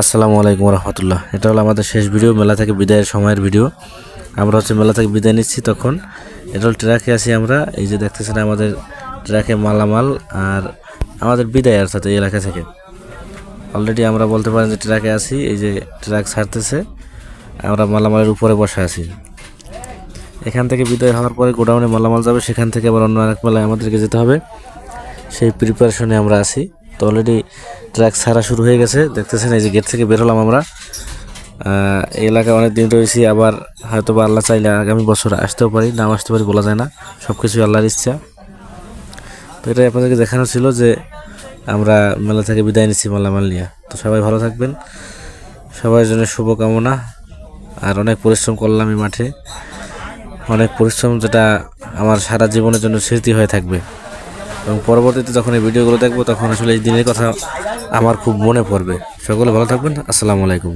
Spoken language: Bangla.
আসসালামু আলাইকুম রহমতুল্লাহ। এটা হলো আমাদের শেষ ভিডিও, মেলা থেকে বিদায়ের সময়ের ভিডিও। আমরা হচ্ছে মেলা থেকে বিদায় নিচ্ছি তখন। এটা হলো ট্রাকে আছি আমরা। এই যে দেখতেছেন আমাদের ট্রাকে মালামাল আর আমাদের বিদায় অর্থাৎ এই এলাকা থেকে। অলরেডি আমরা বলতে পারেন যে ট্রাকে আছি, এই যে ট্রাক ছাড়তেছে। আমরা মালামালের উপরে বসে আছি। এখান থেকে বিদায় হওয়ার পরে গোডাউনে মালামাল যাবে, সেখান থেকে আবার অন্য আরেক মেলায় আমাদেরকে যেতে হবে। সেই প্রিপারেশনে আমরা আছি। তো অলরেডি ট্র্যাক ছাড়া শুরু হয়ে গেছে। দেখতেছেন, এই যে গেট থেকে বের হলাম আমরা। এই এলাকায় অনেক দিন রয়েছি, আবার হয়তো বা আল্লাহ চাইলে আগামী বছর আসতেও পারি নাও আসতে পারি, বলা যায় না। সব কিছুই আল্লাহর ইচ্ছা। তো এটাই আপনাদেরকে দেখানো ছিল যে আমরা মেলা থেকে বিদায় নিচ্ছি মালামাল নিয়ে। তো সবাই ভালো থাকবেন। সবার জন্য শুভকামনা। আর অনেক পরিশ্রম করলাম এই মাঠে। অনেক পরিশ্রম যেটা আমার সারা জীবনের জন্য স্মৃতি হয়ে থাকবে। এবং পরবর্তীতে যখন এই ভিডিওগুলো দেখব, তখন আসলে এই দিনের কথা আমার খুব মনে পড়বে। সকলে ভালো থাকবেন। আসসালামু আলাইকুম।